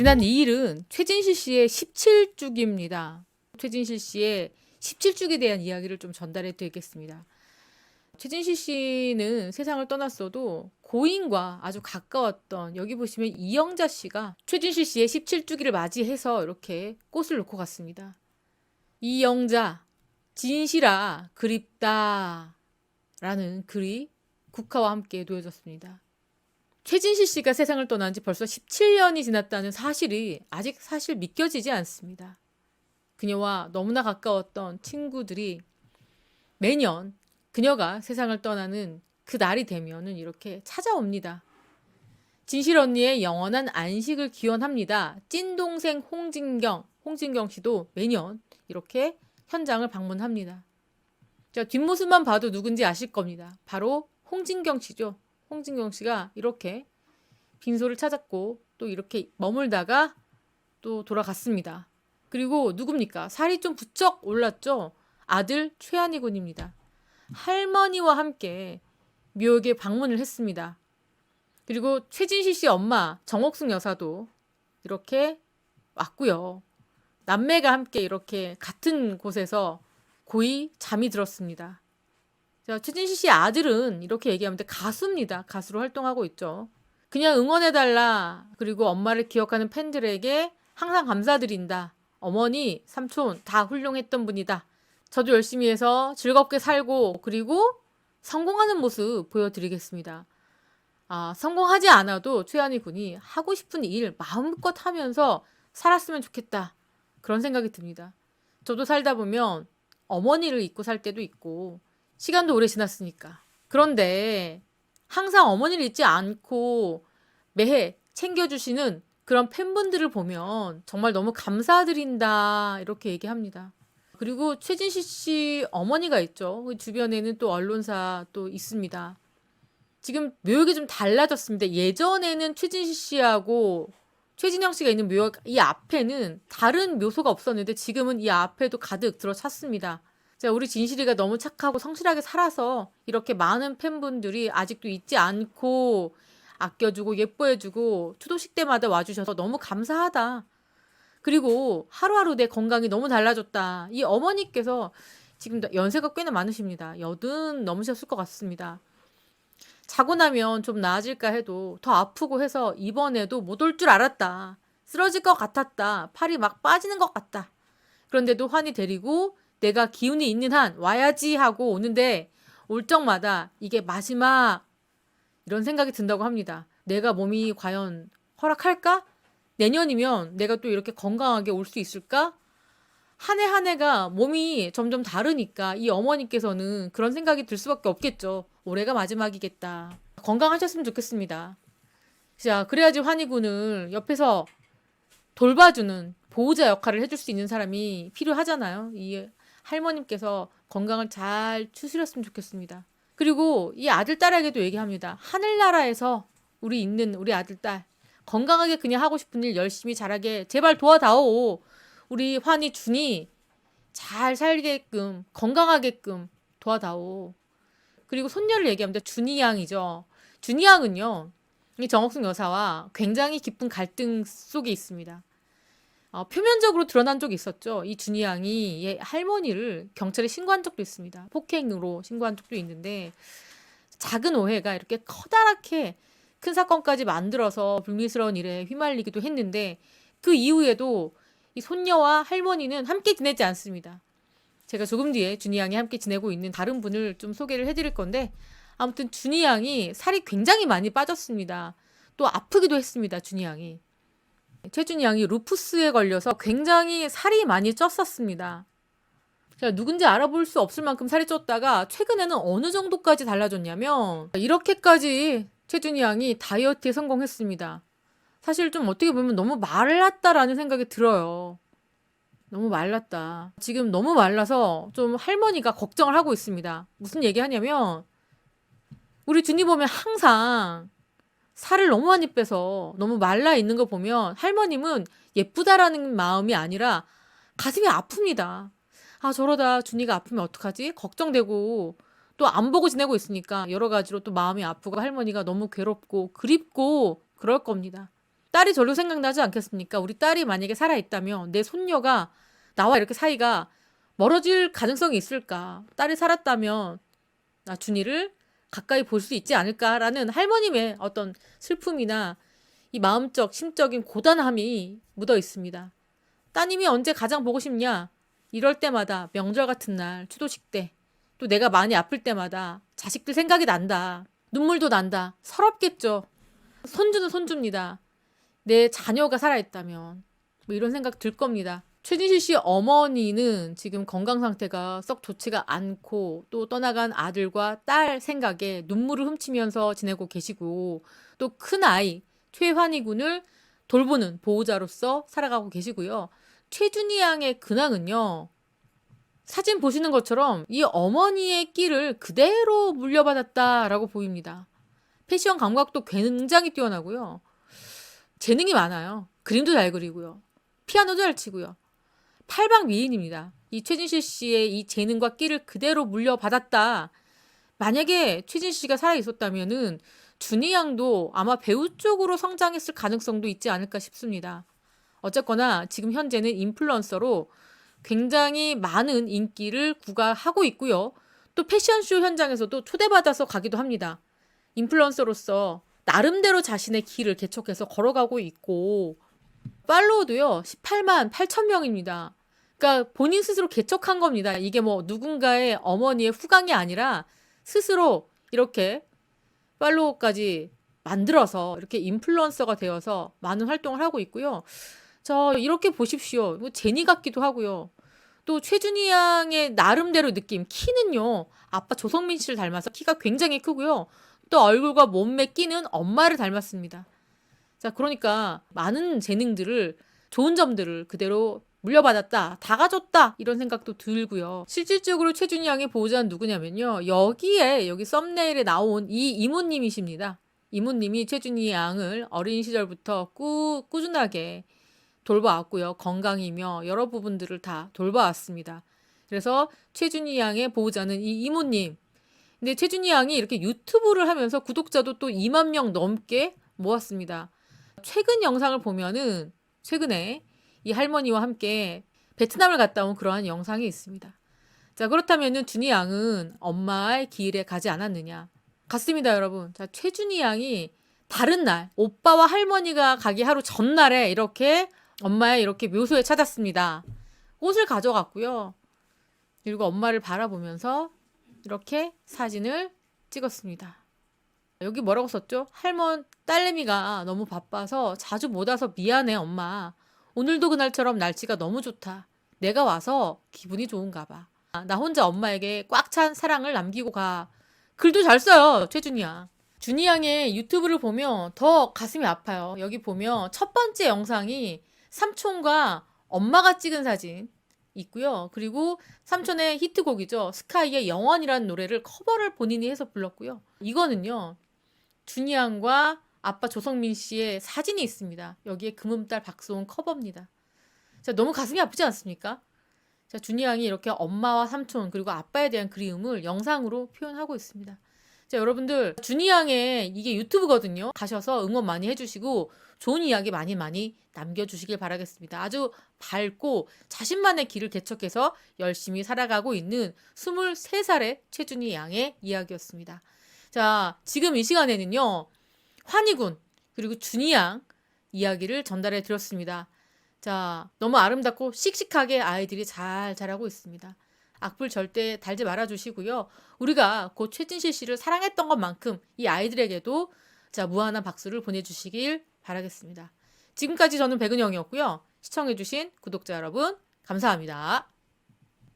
지난 2일은 최진실 씨의 17주기입니다. 최진실 씨의 17주기에 대한 이야기를 좀 전달해 드리겠습니다. 최진실 씨는 세상을 떠났어도 고인과 아주 가까웠던 여기 보시면 이영자 씨가 최진실 씨의 17주기를 맞이해서 이렇게 꽃을 놓고 갔습니다. 이영자, 진실아, 그립다. 라는 글이 국화와 함께 놓여졌습니다. 최진실 씨가 세상을 떠난 지 벌써 17년이 지났다는 사실이 아직 사실 믿겨지지 않습니다. 그녀와 너무나 가까웠던 친구들이 매년 그녀가 세상을 떠나는 그 날이 되면은 이렇게 찾아옵니다. 진실 언니의 영원한 안식을 기원합니다. 찐동생 홍진경, 홍진경 씨도 매년 이렇게 현장을 방문합니다. 자, 뒷모습만 봐도 누군지 아실 겁니다. 바로 홍진경 씨죠. 홍진경 씨가 이렇게 빈소를 찾았고 또 이렇게 머물다가 또 돌아갔습니다. 그리고 누굽니까? 살이 좀 부쩍 올랐죠? 아들 최한희 군입니다. 할머니와 함께 묘역에 방문을 했습니다. 그리고 최진실 씨 엄마 정옥승 여사도 이렇게 왔고요. 남매가 함께 이렇게 같은 곳에서 고이 잠이 들었습니다. 자, 최진실 씨 아들은 이렇게 얘기하면 가수입니다. 가수로 활동하고 있죠. 그냥 응원해달라. 그리고 엄마를 기억하는 팬들에게 항상 감사드린다. 어머니, 삼촌 다 훌륭했던 분이다. 저도 열심히 해서 즐겁게 살고 그리고 성공하는 모습 보여드리겠습니다. 아, 성공하지 않아도 최한희 군이 하고 싶은 일 마음껏 하면서 살았으면 좋겠다. 그런 생각이 듭니다. 저도 살다 보면 어머니를 잊고 살 때도 있고 시간도 오래 지났으니까. 그런데 항상 어머니를 잊지 않고 매해 챙겨주시는 그런 팬분들을 보면 정말 너무 감사드린다 이렇게 얘기합니다. 그리고 최진실 씨 어머니가 있죠. 그 주변에는 또 언론사 또 있습니다. 지금 묘역이 좀 달라졌습니다. 예전에는 최진실 씨하고 최진영 씨가 있는 묘역 이 앞에는 다른 묘소가 없었는데 지금은 이 앞에도 가득 들어찼습니다. 자, 우리 진실이가 너무 착하고 성실하게 살아서 이렇게 많은 팬분들이 아직도 잊지 않고 아껴주고 예뻐해주고 추도식 때마다 와주셔서 너무 감사하다. 그리고 하루하루 내 건강이 너무 달라졌다. 이 어머니께서 지금 연세가 꽤나 많으십니다. 여든 넘으셨을 것 같습니다. 자고 나면 좀 나아질까 해도 더 아프고 해서 이번에도 못 올 줄 알았다. 쓰러질 것 같았다. 팔이 막 빠지는 것 같다. 그런데도 환히 데리고 내가 기운이 있는 한 와야지 하고 오는데 올 적마다 이게 마지막 이런 생각이 든다고 합니다. 내가 몸이 과연 허락할까? 내년이면 내가 또 이렇게 건강하게 올 수 있을까? 한 해 한 해가 몸이 점점 다르니까 이 어머니께서는 그런 생각이 들 수밖에 없겠죠. 올해가 마지막이겠다. 건강하셨으면 좋겠습니다. 자, 그래야지 환희군을 옆에서 돌봐주는 보호자 역할을 해줄 수 있는 사람이 필요하잖아요. 이 할머님께서 건강을 잘 추스렸으면 좋겠습니다. 그리고 이 아들 딸에게도 얘기합니다. 하늘나라에서 우리 있는 우리 아들 딸 건강하게 그냥 하고 싶은 일 열심히 잘하게 제발 도와다오. 우리 환희 준이 잘 살게끔 건강하게끔 도와다오. 그리고 손녀를 얘기합니다. 준이 양이죠. 준이 양은요. 이 정옥승 여사와 굉장히 깊은 갈등 속에 있습니다. 어, 표면적으로 드러난 적이 있었죠. 이 준이 양이 얘 할머니를 경찰에 신고한 적도 있습니다. 폭행으로 신고한 적도 있는데 작은 오해가 이렇게 커다랗게 큰 사건까지 만들어서 불미스러운 일에 휘말리기도 했는데 그 이후에도 이 손녀와 할머니는 함께 지내지 않습니다. 제가 조금 뒤에 준이 양이 함께 지내고 있는 다른 분을 좀 소개를 해드릴 건데 아무튼 준이 양이 살이 굉장히 많이 빠졌습니다. 또 아프기도 했습니다. 준이 양이. 최준이 양이 루푸스에 걸려서 굉장히 살이 많이 쪘었습니다. 자, 누군지 알아볼 수 없을 만큼 살이 쪘다가 최근에는 어느 정도까지 달라졌냐면 이렇게까지 최준이 양이 다이어트에 성공했습니다. 사실 좀 어떻게 보면 너무 말랐다라는 생각이 들어요. 너무 말랐다. 지금 너무 말라서 좀 할머니가 걱정을 하고 있습니다. 무슨 얘기 하냐면 우리 준이 보면 항상 살을 너무 많이 빼서 너무 말라 있는 거 보면 할머님은 예쁘다라는 마음이 아니라 가슴이 아픕니다. 아, 저러다 준이가 아프면 어떡하지? 걱정되고 또 안 보고 지내고 있으니까 여러 가지로 또 마음이 아프고 할머니가 너무 괴롭고 그립고 그럴 겁니다. 딸이 절로 생각나지 않겠습니까? 우리 딸이 만약에 살아있다면 내 손녀가 나와 이렇게 사이가 멀어질 가능성이 있을까? 딸이 살았다면 나 준이를 가까이 볼 수 있지 않을까라는 할머님의 어떤 슬픔이나 이 마음적, 심적인 고단함이 묻어 있습니다. 따님이 언제 가장 보고 싶냐? 이럴 때마다 명절 같은 날, 추도식 때, 또 내가 많이 아플 때마다 자식들 생각이 난다. 눈물도 난다. 서럽겠죠. 손주는 손주입니다. 내 자녀가 살아있다면 뭐 이런 생각 들 겁니다. 최진실 씨 어머니는 지금 건강 상태가 썩 좋지가 않고 또 떠나간 아들과 딸 생각에 눈물을 훔치면서 지내고 계시고 또 큰 아이 최환희 군을 돌보는 보호자로서 살아가고 계시고요. 최준희 양의 근황은요. 사진 보시는 것처럼 이 어머니의 끼를 그대로 물려받았다라고 보입니다. 패션 감각도 굉장히 뛰어나고요. 재능이 많아요. 그림도 잘 그리고요. 피아노도 잘 치고요. 팔방 미인입니다. 이 최진실 씨의 이 재능과 끼를 그대로 물려받았다. 만약에 최진 씨가 살아 있었다면은 준희 양도 아마 배우 쪽으로 성장했을 가능성도 있지 않을까 싶습니다. 어쨌거나 지금 현재는 인플루언서로 굉장히 많은 인기를 구가하고 있고요. 또 패션쇼 현장에서도 초대받아서 가기도 합니다. 인플루언서로서 나름대로 자신의 길을 개척해서 걸어가고 있고 팔로워도요 18만 8천 명입니다. 그러니까 본인 스스로 개척한 겁니다. 이게 뭐 누군가의 어머니의 후광이 아니라 스스로 이렇게 팔로워까지 만들어서 이렇게 인플루언서가 되어서 많은 활동을 하고 있고요. 저 이렇게 보십시오. 이거 제니 같기도 하고요. 또 최준희 양의 나름대로 느낌 키는요. 아빠 조성민 씨를 닮아서 키가 굉장히 크고요. 또 얼굴과 몸매 끼는 엄마를 닮았습니다. 자, 그러니까 많은 재능들을 좋은 점들을 그대로 물려받았다, 다 가졌다 이런 생각도 들고요. 실질적으로 최준희 양의 보호자는 누구냐면요. 여기에 여기 썸네일에 나온 이 이모님이십니다. 이모님이 최준희 양을 어린 시절부터 꾸, 꾸준하게 돌봐왔고요. 건강이며 여러 부분들을 다 돌봐왔습니다. 그래서 최준희 양의 보호자는 이 이모님. 근데 최준희 양이 이렇게 유튜브를 하면서 구독자도 또 2만 명 넘게 모았습니다. 최근 영상을 보면은 최근에 이 할머니와 함께 베트남을 갔다 온 그러한 영상이 있습니다. 자, 그렇다면은 준희 양은 엄마의 길에 가지 않았느냐? 갔습니다, 여러분. 자, 최준희 양이 다른 날, 오빠와 할머니가 가기 하루 전날에 이렇게 엄마의 이렇게 묘소에 찾았습니다. 옷을 가져갔고요. 그리고 엄마를 바라보면서 이렇게 사진을 찍었습니다. 여기 뭐라고 썼죠? 할머니 딸내미가 너무 바빠서 자주 못 와서 미안해 엄마. 오늘도 그날처럼 날씨가 너무 좋다. 내가 와서 기분이 좋은가 봐. 아, 나 혼자 엄마에게 꽉 찬 사랑을 남기고 가. 글도 잘 써요 최준이야. 준이 양의 유튜브를 보면 더 가슴이 아파요. 여기 보면 첫 번째 영상이 삼촌과 엄마가 찍은 사진 있고요. 그리고 삼촌의 히트곡이죠. 스카이의 영원이라는 노래를 커버를 본인이 해서 불렀고요. 이거는요. 준이 양과 아빠 조성민 씨의 사진이 있습니다. 여기에 금음딸 박수홍 커버입니다. 자, 너무 가슴이 아프지 않습니까? 자, 준이 양이 이렇게 엄마와 삼촌 그리고 아빠에 대한 그리움을 영상으로 표현하고 있습니다. 자, 여러분들 준이 양의 이게 유튜브거든요. 가셔서 응원 많이 해주시고 좋은 이야기 많이 많이 남겨주시길 바라겠습니다. 아주 밝고 자신만의 길을 개척해서 열심히 살아가고 있는 23살의 최준희 양의 이야기였습니다. 자, 지금 이 시간에는요. 환희군 그리고 준희 양 이야기를 전달해 드렸습니다. 자, 너무 아름답고 씩씩하게 아이들이 잘 자라고 있습니다. 악플 절대 달지 말아 주시고요. 우리가 곧 최진실 씨를 사랑했던 것만큼 이 아이들에게도 자, 무한한 박수를 보내 주시길 바라겠습니다. 지금까지 저는 백은영이었고요. 시청해 주신 구독자 여러분 감사합니다.